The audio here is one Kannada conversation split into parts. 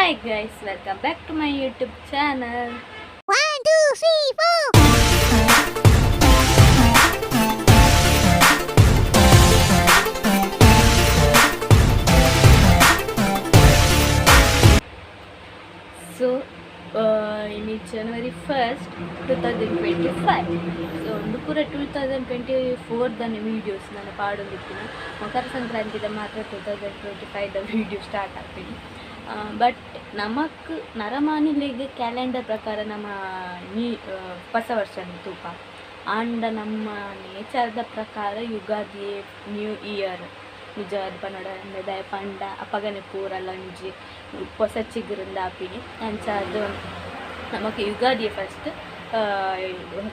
Hi guys, welcome back to my YouTube channel. One, two, three, four. So, uh, in January 1st, 2025. So ಒಂದು ಪೂರ ಟೂ ತೌಸಂಡ್ ಟ್ವೆಂಟಿ ಫೋರ್ದನೇ ವೀಡಿಯೋಸ್ ನಾನು ಪಾಡೋದಿತ್ತಿನ ಮಕರ ಸಂಕ್ರಾಂತಿದ ಮಾತ್ರ two thousand twenty ಫೈವ್ದ video start ಆಗ್ತೀನಿ But ನಮಕ್ ನರಮಾನಿಲೆಗೆ ಕ್ಯಾಲೆಂಡರ್ ಪ್ರಕಾರ ನಮ್ಮ ನೀ ಹೊಸ ವರ್ಷ ತೂಪ ಆಂಡ ನಮ್ಮ ನೇಚರ್ದ ಪ್ರಕಾರ ಯುಗಾದಿ ನ್ಯೂ ಇಯರ್ ನಿಜ ಪನ್ನಡ ದಯ ಪಂಡ ಅಪಗನೆ ಪೂರ ಲಂಜಿ, ಹೊಸ ಚಿಗುರಿಂದ ಆಪಿನಿ ಅಂಚ ಅದು ನಮಗೆ ಯುಗಾದಿ ಫಸ್ಟ್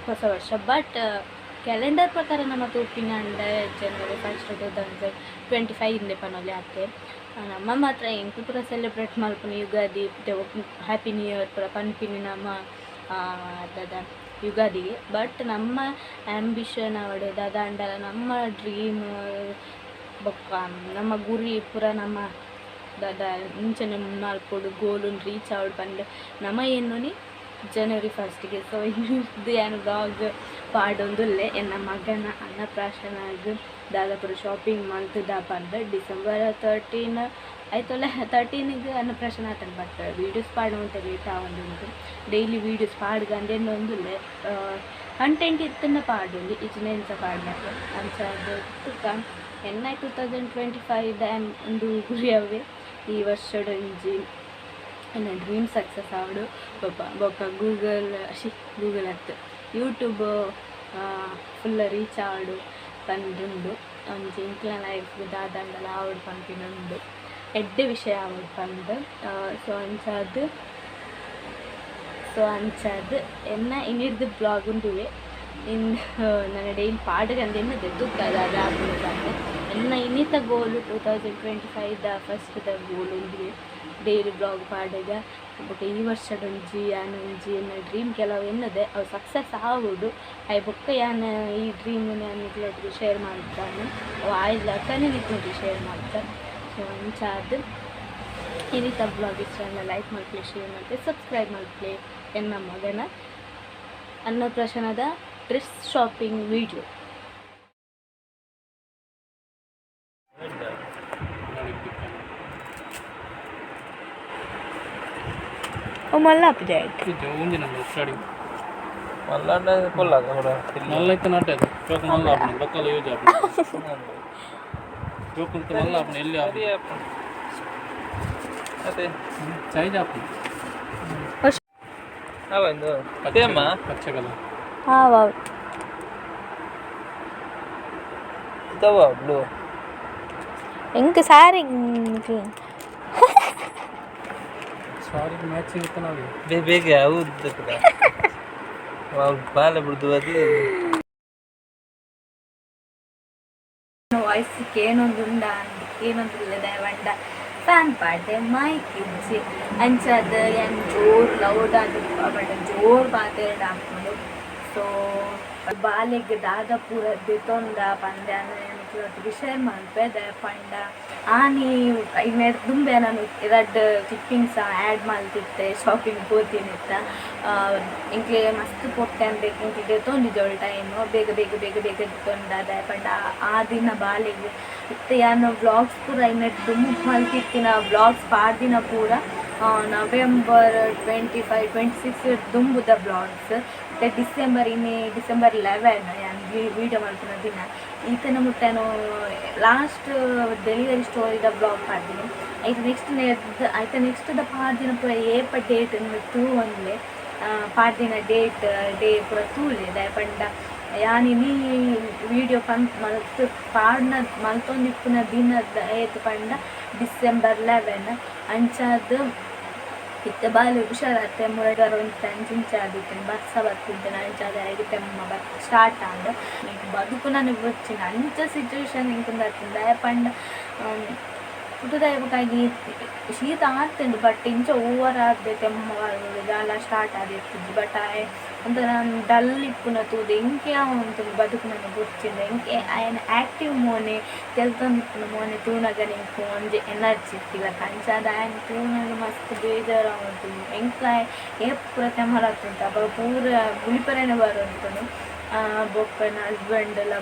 ಹೊಸ ವರ್ಷ. ಬಟ್ ಕ್ಯಾಲೆಂಡರ್ ಪ್ರಕಾರ ನಮ್ಮ ತೂಪಿನ ಅಂಡ January first two thousand twenty five ಇಂದೆ ಪನೊಲಿ ಆತೆ ನಮ್ಮ ಮಾತ್ರ ಎಂಟು ಪೂರ ಸೆಲೆಬ್ರೇಟ್ ಮಾಡ್ಕೊಂಡು ಯುಗಾದಿ ಹ್ಯಾಪಿ ನ್ಯೂ ಇಯರ್ ಪೂರ ಪನ್ಪಿನಿ ನಮ್ಮ ಅದಾದ ಯುಗಾದಿಗೆ. ಬಟ್ ನಮ್ಮ ಆ್ಯಂಬಿಷನ್ ದಾದ ಅಂಡಲ ನಮ್ಮ ಡ್ರೀಮ್ ಬೊಕ್ಕ, ನಮ್ಮ ಗುರಿ ಪೂರ ನಮ್ಮ ದಾದ ಇಂಚನೆ ಮಾಡ್ಕೊಡು ಗೋಲು ರೀಚ್ ಆವಡ್ ಬಂದು ನಮ್ಮ ಏನು ಜನವರಿ ಫಸ್ಟಿಗೆ ಸೊ ಇದು ಏನು ಬ್ಲಾಗ್ ಪಾಡೊಂದುಲ್ಲೆ ಎನ್ನ ಮಗನ ಅನ್ನಪ್ರಾಶನಾಗ ದಾದಾಪುರ ಶಾಪಿಂಗ್ ಮಂತ್ ದಾಪಾರ್ದ ಡಿಸೆಂಬರ್ ತರ್ಟೀನ್ ಆಯ್ತಲ್ಲ? ತರ್ಟೀನಿಗೆ ಅನ್ನಪ್ರಾಶನ ಆತನ ಬಟ್ ವೀಡಿಯೋಸ್ ಪಾಡುವಂತ ಲೇಟ್ ಆವೊಂದುಂಟು ಡೈಲಿ ವೀಡಿಯೋಸ್ ಪಾಡ್ಗಂದೇನು ಒಂದುಲ್ಲೆ ಕಂಟೆಂಟ್ ಇತ್ತನ್ನ ಪಾಡುಂಡು ಇಚ್ಚಿನೆಂಚ ಪಾಡ್ಬೇಕು ಅಂಚ ಅದು ತುಕ. ಎನ್ನ ಟೂ ತೌಸಂಡ್ ಟ್ವೆಂಟಿ ಫೈವ್ ಡ್ಯಾಮ್ ಒಂದು ಗುರಿಯವೇ ಈ ವರ್ಷದ ಒಂಜಿ ನನ್ನ ಡ್ರೀಮ್ ಸಕ್ಸಸ್ ಆವಡು ಬೊಪ್ಪ ಬೊಕ್ಕ ಗೂಗಲ್ ಶಿ ಗೂಗಲ್ ಅತ್ತು. ಯೂಟ್ಯೂಬ್ ಫುಲ್ ರೀಚ್ ಆವಡು ಪಂದುಂಡು ಒಂಜಿ ಇಂಕ್ಲ ಲೈಫ್ ದಾದಂಡಲ ಆವಡು ಪಂಪಿನುಂಡು ಎಡ್ಡೆ ವಿಷಯ ಆವಡು ಪಂದು ಸೊ ಅಂಚಾದ್ ಸೊ ಅಂಚಾದ್ ಎನ್ನ ಇನ್ನಿರ್ದು ಬ್ಲಾಗ್ ಉಂಡುವೆ ಇನ್ ನನ್ನ ಡೈಲಿ ಪಾಡ್ಗಂದೇನು ಅದಾಗ್ಬೋದು ನನ್ನ ಇನ್ನಿತ ಗೋಲು ಟೂ ತೌಸಂಡ್ ಟ್ವೆಂಟಿ ಫೈವ್ದ ಫಸ್ಟ್ದ ಗೋಲ್ ಉಂಡಿವೆ ಡೈಲಿ ಬ್ಲಾಗ್ ಪಾಡಗ. ಬಟ್ ಈ ವರ್ಷದ ಜಿ ಎನ್ನ ಡ್ರೀಮ್ ಕೆಲವು ಎನ್ನದೆ ಅವು ಸಕ್ಸಸ್ ಆಗೋದು ಐ ಬೊಕ್ಕ ಯಾನ, ಈ ಡ್ರೀಮ್ ನಾನು ಶೇರ್ ಮಾಡ್ತಾನೆ. ಅವು ತಾನೇ ಅಕ್ಕನೇ ನಿಂತ್ಕೊಂಡು ಶೇರ್ ಮಾಡ್ತಾರೆ ಸೊ ಅಂಚಾದ್ ಇನ್ನಿತ ಬ್ಲಾಗ್ ಇಷ್ಟ ಲೈಕ್ ಮಾಡ್ಲಿ ಶೇರ್ ಮಾಡ್ಲಿ ಸಬ್ಸ್ಕ್ರೈಬ್ ಮಾಡ್ಲಿ ಎನ್ನ ಮಗನ ಅನ್ನಪ್ರಾಶನದ డ్రెస్ షాపింగ్ వీడియో మళ్ళీ అప్పు చేయాలి ఉంది నన్ను ఒకసారి మళ్ళీ అంటే కొల్లా కూడా మళ్ళీ అయితే నట్టేది చోక మళ్ళీ ఆపణ లొక్కలు యూజ్ ఆపణ చోకంత మళ్ళీ ఆపణ వెళ్ళి అది అదే సైజ్ ఆపణ అదేమ్మా పచ్చగల Wow. இதுவா ப்ளூ எங்க சாரி சாரி ಮ್ಯಾಚಿಂಗ್ ಇತ್ತು ನಾವು ಬೇಗ ಬೇಗ ಅವು ಇದ್ದಕ್ಕೆ ಅವ್ರ ಬಾಲ ಬಿಡ್ದು ಅದು ವಾಯ್ಸಿಗೆ ಏನೊಂದುಂಡ ಏನೊಂದಿಲ್ಲದ ವಂಡ ಫ್ಯಾನ್ ಪಾಡ್ದೆ ಮೈಕ್ ಇಜ್ಜಿ ಅಂಚದ ಏನು ಜೋರು ಲೌಡ್ ಆಗಿ ಜೋರು ಬಾತೆ ಹಾಕ್ಕೊಂಡು ಸೊ ಬಾಲೆಗ್ ದಾದ ಪೂರ ದಿತೊಂದ ಪಂದ್ಯ ಒಟ್ಟಿಗೆ ಶೇರ್ ಮಾಡ್ಪೆ ದಯ ಪಂಡ. ಆನಿ ಇನ್ನ ದುಂಬೆ ನಾನು ಎರಡು ಕ್ಲಿಪ್ಪಿಂಗ್ಸ್ ಆ್ಯಡ್ ಮಾಡ್ತಿತ್ತೆ ಶಾಪಿಂಗ್ ಹೋಗ್ತೀನಿ ಅಂತ. ಇಂಕ್ಲೆ ಮಸ್ತ್ ಪೊಟ್ಟೆ ಅಂದ್ರೆ ಇಂಕ್ಲೆ ದೆತೊಂದಿದ್ದವಳು ಟೈಮು ಬೇಗ ಬೇಗ ಬೇಗ ಬೇಗ ತೊಂದಾದ ಪಂಡ. ಆ ದಿನ ಬಾಲೆಗ್ ಇತ್ತೆ ಯಾನು ವ್ಲಾಗ್ಸ್ ಪೂರ ಇನ್ನ ದುಂಬು ಮಲ್ತಿತ್ತಿನ ವ್ಲಾಗ್ಸ್ ಪಾಡ್ದಿನ ಪೂರ November twenty five twenty six ದುಂಬುದ ಬ್ಲಾಗ್ಸ್ ಮತ್ತು ಡಿಸೆಂಬರ್ ಇನ್ನೇ ಡಿಸೆಂಬರ್ ಲೆವೆನ್ ಯಾನ್ ವೀಡಿಯೋ ಮಾಡ್ತಿನ ದಿನ. ಈತನ ಮುಟ್ಟನು ಲಾಸ್ಟ್ ಡೆಲಿವರಿ ಸ್ಟೋರಿದ ಬ್ಲಾಗ್ ಮಾಡ್ತೀನಿ. ಆಯ್ತು ನೆಕ್ಸ್ಟ್ ಆಯ್ತು ನೆಕ್ಸ್ಟ್ ದ ಪಾಡ್ದಿನ ಪೂರ ಏಪ ಡೇಟ್ ತೂ ಒಂದ್ಲೆ ಪಾಡ್ದಿನ ಡೇಟ್ ಡೇ ಪೂರ ತೂಲೆ ದಯಪಂಡ ಪಂಡ ಯಾನಿನಿ ವೀಡಿಯೋ ಪಂತ್ ಮಲ್ತು, ಪಾಡ್ನ, ಮಲ್ತೊಂದಿಪ್ಪುನ ದಿನದ, ಏತು ಪಂಡ, ಡಿಸೆಂಬರ್ ಲೆವೆನ್ ಅಂಚಾದ್ ಇತ್ತ ಬಾಲಿ ಹುಷಾರತ್ತೆ ಮುರಡರ ಒಂದು ಅಂಚಿಂಚ ಆದಿತ್ತು ಬಸ್ಸ ಬರ್ತಿದ್ದೆ ಅಂಚಾದ ಐದು ತೆಮ್ಮ ಬರ್ ಸ್ಟಾರ್ಟ್ ಆಂಡ ಬದುಕು ನನಗೆ ಗೊತ್ತಿನ ಅಂಚ ಸಿಚುವೇಶನ್ ಇಂಕಂದ ದಯ ಪುಟ್ಟದಾಗಿ ಶೀತ ಆತುಂಡು ಬಟ್ ಇಂಚ ಓವರ್ ಆದ್ದೆ ತೆಮ್ಮ ಜಾಲ ಸ್ಟಾರ್ಟ್ ಆದಿರ್ತಿದ್ವಿ ಬಟ್ ಆಯೆ ನಾನು ಡಲ್ ಇಪ್ಪುನ ತೂದೆ ಎಂಕೆ ಅವಂತು ಬದುಕುನನ್ನು ಗೊತ್ತಿಲ್ಲ. ಎಂಕೆ ಆಯನ ಆ್ಯಕ್ಟಿವ್ ಮೋನೆ ಕೆಲಸದಿಪ್ಪುನ ಮೋನೆ ತೂನಗ ನಿಂಕು ಒಂಜಿ ಎನರ್ಜಿ ಇತ್ತಿಲ್ಲ ಕಂಚಾದ ಆಯನ ತೂನಗ ಮಸ್ತ್ ಬೇಜಾರು ಅವಂತು ಎಂಕ ಏ ಪೂರ ತೆಮ್ಮಲಾಗ್ತುಂಟು ಅವಾಗ ಪೂರ ಗುಳಿಪರೇನೆ ಬರೋಂತನು ಬೊಪ್ಪನ ಹಸ್ಬೆಂಡ್ ಎಲ್ಲ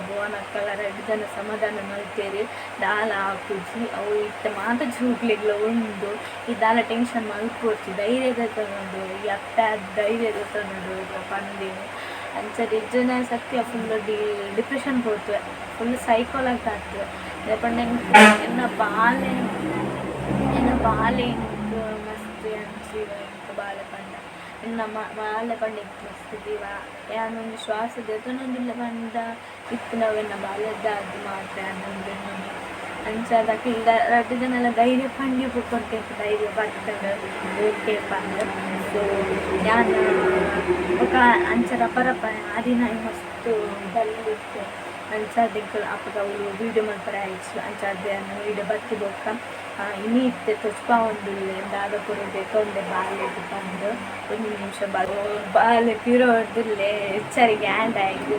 ಕಲರ್ ಜನ ಸಮಾಧಾನ ಮಲ್ತೇರಿ ದಾಲ ಹಾಕುಜಿ ಅವು ಇತ್ತ ಮಾತ ಜೂಗ್ಲಿಗ್ಲ ಉಂಡು. ಈ ದಾಲ ಟೆನ್ಷನ್ ಮಲ್ಪೋರ್ಚಿ ಧೈರ್ಯದ ತಗೊಂಡು ಈ ಅಪ್ಪ ಧೈರ್ಯದ ತಗೊಂಡು ಪಂದಿನಿ ಅಂಚ ಜನ ಸತ್ಯ ಫುಲ್ ಡಿ ಡಿಪ್ರೆಷನ್ ಹೋಗ್ತವೆ ಫುಲ್ ಸೈಕೋಲಾಗಿ ಆಗ್ತವೆ ಯಾಕಂದ್ರೆ ಎನ್ನ ಬಾಲೆ ಎನ್ನ ಬಾಲೆ ಮಸ್ತಿ ಅಂಚಿ ಬಾಲೆ ಪಂಡ ಇನ್ನು ಮಾಲೆ ಪಂಡ ಮಸ್ತ್ ಜೀವ ಯಾನೊಂದು ಶ್ವಾಸದ ಎತ್ತನೊಂದಿಲ್ಲ ಪಂಡ ಇತ್ತು ನಾವೆನ್ನ ಬಾಲ್ಯದ ಅದು ಮಾತ್ರ ನಮ್ದು ಅಂಚಾದಕ್ಕೆ ಇಲ್ಲ ರಡ್ಡು ಜನ ಎಲ್ಲ ಧೈರ್ಯ ಪಂಡಿ ಬುಕ್ಕೊಂತೆ ಧೈರ್ಯ ಬರ್ತದೆ ಓಕೆ ಪಂಡ ಸೊ ಯಾನ ఒక ಅಂಚರ ಪರಪ ಆದಿನ ಮಸ್ತ್ ಬಲ್ಲಿತ್ತು ಅಂಚಾದಿಕ್ಕೆ ಅಪ್ಪಗ ಅವಳು ವೀಡಿಯೋ ಮಾಡ್ತಾರೆ ಆಯ್ತು ಅಂಚಾದೆ ವೀಡಿಯೋ ಬತ್ತಿ ಬೊಕ್ಕ ಇನ್ನಿ ಇತ್ತೆ ತುಪ್ಪ ಒಂದಿಲ್ಲ ದಾದ ಪುರದೆ ತೊಂದೆ ಬಾಲ್ಯ ಬಂದು, ಒಂದು ನಿಮಿಷ ಬಾಲ, ಬಾಲೆ ಪೀರೋ ಹೊಡೆದಿಲ್ಲೇ ಹೆಚ್ಚರಿಗೆ ಹ್ಯಾಂಡ್ ಆಯ್ತು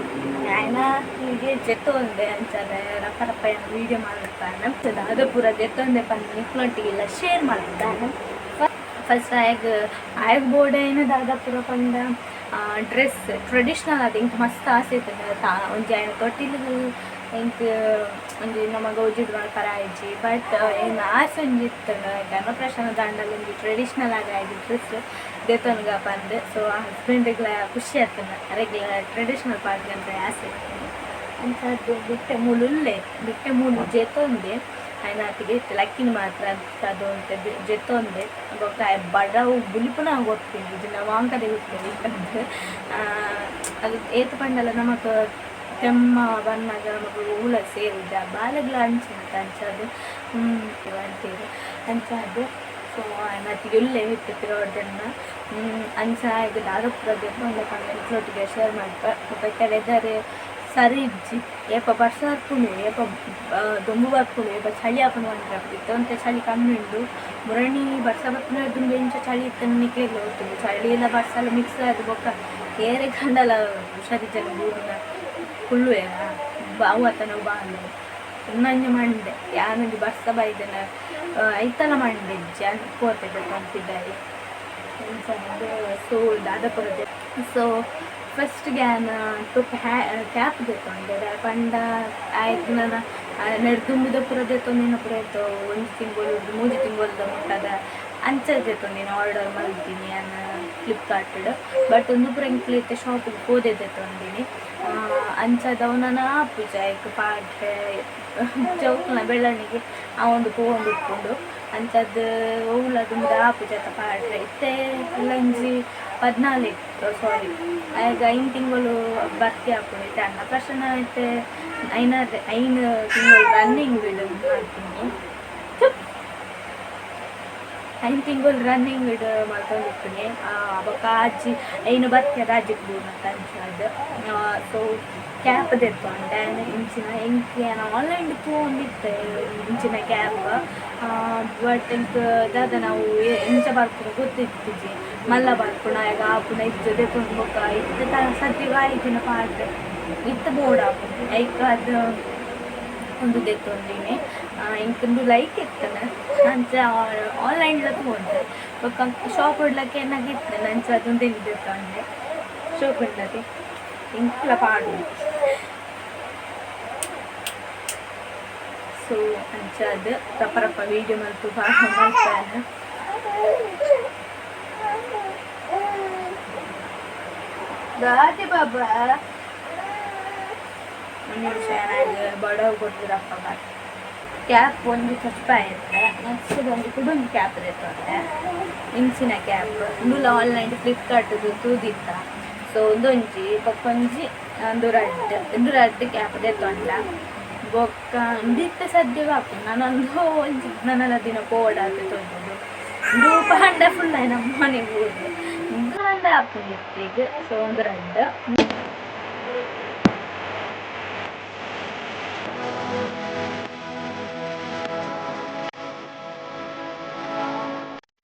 ಆಯ್ನ ಹೀಗೆ ಜೆತ್ತೊಂದೆ ಅಂತಾರೆ, ರಪ್ಪ ರಪ್ಪ ವೀಡಿಯೋ ಮಾಡ್ತಾನೆ ದಾದ ಪುರದ ಎತ್ತೊಂದೆ ಬಂದು ನಿಕ್ಲೊಟ್ಟಿಗೆಲ್ಲ ಶೇರ್ ಮಾಡಿದ್ದಾನೆ ಫಸ್ಟ್ ಆಯ್ಗ ಆಯ್ಗ ಬೋರ್ಡ್ ಏನು ದಾದಾಪುರ ಪಂಡ ಡ್ರೆಸ್ ಟ್ರೆಡಿಷ್ನಲ್ ಅದು ಹಿಂಗೆ ಮಸ್ತ್ ಆಸೆ ಇತ್ತು ಒಂಜಿ ಆಯ್ನ ತೊಟ್ಟಿಲು ಎಂಕ್ ಒಂಜಿ ನಮಗ್ ಒಜಿಡ್ ಮಲ್ಪರೆ ಆಯ್ಜಿ ಬಟ್ ಏನು ಆಸೆ ಒಂಜಿ ಇತ್ತುಂಡು ಅನ್ನಪ್ರಾಶನ ದಾಂಡಲ ಒಂಜಿ ಟ್ರೆಡಿಷ್ನಲ್ ಆಗಿ ಆಯ್ದು ಡ್ರೆಸ್ ದೆತೊನ್ಗ ಬಂದು ಸೊ ಆ ಹಸ್ಬೆಂಡ್ಗಳ ಖುಷಿ ಆತನ ರೆಗ್ಯುಲರ್ ಟ್ರೆಡಿಷ್ನಲ್ ಪಾರ್ಟಿ ಅಂತ ಆಸೆ. ಅಂಥದ್ದು ಬಿಟ್ಟೆ ಮುಳುಲ್ಲೆ ಬಿಟ್ಟೆ ಮುಳು ಜೆತೊಂದೆ. ಆಯ್ನ ಆತಿಗೆ ಇತ್ತು ಲಕ್ಕಿನ ಮಾತ್ರ ಅದು ಅಂತ ಜೆತ್ತೊಂದೆ ಬೊಕ್ಕ ಬಡವು ಬುಲಿಪುನ ಗೊತ್ತಿಲ್ಲ, ಇದು ನಾವು ಅಂಕದೆ ಅದು ಏತು ಪಂಡಲ ನಮಗೆ ತೆಮ್ಮ ಬಣ್ಣದ ಮಗಳು ಸೇರಿದ್ದ. ಬಾಲೆಗ್ಲ ಅಂಚಿನ ಅಂಚದು ಹ್ಞೂ ಅಂತೇಳಿ ಅಂಚದು ಸೊ ನತ್ತಿಗೆ ಎಲ್ಲೇ ಇತ್ತು ತಿರುವಡ್ಡನ್ನ ಅಂಚ ಈಗ ದಾರಪುರದ ಒಂದು ಕಂಟೊಟ್ಟಿಗೆ ಶೇರ್ ಮಾಡ್ಬೇಕು ಮತ್ತೆ ವೆದರ್ ಸರಿ ಇಜ್ಜಿ ಏಪ ಬರ್ಸ ಹಾಕೊಂಡು ಏಪ ದೊಂಬು ಬರ್ಕೊಂಡು ಏಪ ಚಳಿ ಹಾಕೊಂಡು ಬಂದಿರ್ತಿತ್ತು ಅಂತ ಚಳಿ ಕಮ್ಮಿ ಉಂಟು ಮುರಣಿ ಬರ್ಸ ಬರ್ಕೊಂಡು ದುಂಬೆ ಇಂಚ ಚಳಿ ಇತ್ತು ನಿಕ್ಲಿಲ್ಲ ಹೋಗ್ತದೆ ಚಳಿ ಎಲ್ಲ ಬರ್ಸಲ್ಲ ಮಿಕ್ಸ್ ಆಗಿ ಬೊಕ್ಕ ಏರೆ ಕಂಡಲ್ಲ ಹುಷಾರಿದ್ದಲ್ಲ ಊರಿನ ಕುಳ್ಳುವೆ ಬಾವು ಆತ ನನ್ನ ಬಾಂಡೆ ಇನ್ನೊಂದು ಮಂಡೆ ಯಾರಿಗೆ ಬರ್ಸ ಬೈದನ ಐತಲ ಮಂಡೆ ಕೋರ್ತದೆ ಅಂತಿದ್ದಾರೆ ಸೊ ದಾದಾಪುರದ ಸೊ ಫಸ್ಟ್ ಗ್ಯಾನ್ ತುಪ್ಪ ಹ್ಯಾ, ಕ್ಯಾಪ್ ತೆತ್ತೊಂಡೆ ಪಂಡ ಆಯ್ತು ನಾನು ನೆಡ್ದುಂಬಿದ ಪುರ ತೆತ್ತೊಂದಿನ ಪುರ ಇತ್ತು ಒಂದು ತಿಂಗಳು ಮೂರು ತಿಂಗಳದ ಮುಟ್ಟದ ಅಂಚಲ್ ನೀನು ಆರ್ಡರ್ ಮಾಡಿದ್ದೀನಿ ನಾನು ಫ್ಲಿಪ್ಕಾರ್ಟ್ ಬಟ್ ಒಂದು ಪುರ ಇಂಕ್ಲೈತೆ ಶಾಪಿಗೆ ಹೋದೆ ತೆತ್ತೊಂದಿನಿ ಅಂಚದವನ ಪೂಜಾಯ್ಕ ಪಾಡ್ರೆ ಚೌಕನ ಬೆಳ್ಳಣಿಗೆ, ಆ ಒಂದು ಹೂವೊಂದು ಇಟ್ಕೊಂಡು ಅಂಚದ ಹೂಲದಿಂದ ಆ ಪೂಜೆ ಪಾಡ್ರೆ ಇತ್ತೆ ಇಲ್ಲಂಜಿ ಪದ್ನಾಲ್ಕು ಸಾರಿ ಈಗ ಐದು ತಿಂಗಳು ಭರ್ತಿ ಹಾಕೊಂಡಿದ್ದೆ ಅನ್ನ ಪ್ರಶ್ನೆ ಐತೆ ಐನ ಐನು ತಿಂಗಳು ರನ್ನಿಂಗ್ ಮಾಡ್ತೀನಿ. ಐನು ತಿಂಗಳು ರನ್ನಿಂಗ್ ಇಡು ಮಾಡ್ಕೊಂಡಿರ್ತೀನಿ. ಅವಾಗ ಅಜ್ಜಿ ಏನು ಬರ್ತಿ ರಾಜ್ಯಕ್ಕೆ ಬೋದು ಅಂತ ಅನ್ಸೋದು. ಸೊ ಕ್ಯಾಪ್ ತೆತ್ತೊಂಡೆ ಇಂಚಿನ ಎಂಕಿ ಆನ್ಲೈನ್ ತೊಗೊಂಡಿದ್ದೆ ಇಂಚಿನ ಕ್ಯಾಪ್ ಬಟ್ ಇಂಕ್ ದಾದ ನಾವು ಇಂಚ ಬರ್ಕೊಂಡು ಗೊತ್ತಿರ್ತಿದ್ವಿ. ಮಲ್ಲ ಬರ್ಕೊಂಡು, ಆಗ ಆಪುನ ಇತ್ತು ಜೊತೆ ಬೊಕ್ಕ ಇತ್ತು ತ ಸದ್ಯಗ ಆಯ್ತಿನ ಪಾಡ್ರೆ ಇತ್ತು ಬೋರ್ಡ್ ಹಾಕೊಂಡು ಐಕ್ ಅದು ಒಂದು ತೆತ್ತೊಂದಿನಿ ಇಂಕೊಂದು ಲೈಕ್ ಇರ್ತದೆ. ಅಂಚ ಆನ್ಲೈನ್ಲ ತೊಗೊಂಡೆ ಬೊಕ್ಕ ಶಾಪ್ ಇಡ್ಲಕ್ಕೆ ಏನಾಗಿತ್ತು? ನಂಚ ಅದೊಂದು ತೆಗ್ದು ತೊಂಡೆ ಶಾಪ್ ಇಡ್ಲಕ್ಕೆ ಇಂಕ್ಲ ಪಾಡು ಸೊ ಅಂಚ ಅದು ರಪ್ಪ ರಪ್ಪ ವೀಡಿಯೋ ಮಲ್ತು ಭಾಳ ಮಾಡ್ತಾನೆ. ಗಾಡಿ ಬಾಬಾ. ಒಂದು ನಿಮಿಷ ಏನಾದ್ರು ಬಡವ್ ಕೊಡ್ತೀರಪ್ಪ ಬಾಯ್ ಕ್ಯಾಪ್ ಒಂದು ಚಪ್ಪ ಇರುತ್ತೆ. ನೆಕ್ಸ್ಟ್ ಒಂದು ಕುಡುಂಬ ಕ್ಯಾಪ್ ಇರುತ್ತೆ ಇಂಚಿನ ಕ್ಯಾಪ್ ಇಂದುಲ ಆನ್ಲೈನ್ ಫ್ಲಿಪ್ಕಾರ್ಟ್ದು ತೂದಿತ್ತ ಸೊ ಒಂದೊಂಜಿ ಬೊಕ್ಕೊಂಜಿ ಒಂದು ರಡ್ ಒಂದು ರಡ್ ಕ್ಯಾಪ್ ತೆತ್ತೊಂಡ ಬೊಕ್ಕ ಸದ್ಯಗೆ ಹಾಕು ನಾನೊಂದು ಒಂಜಿ ನನ್ನ ದಿನ ಕೋಡ್ ಅಂತ ತೊಂದು ಇದು ಪಂಡ ಫುಲ್ ನಮ್ಮ ಮನೆಗೆ ಹೋದ್ರೆ ಇದು ಹಂಡ ಆಪ್ತೀಗ ಸೊ ಒಂದು ರಡ್ಡ್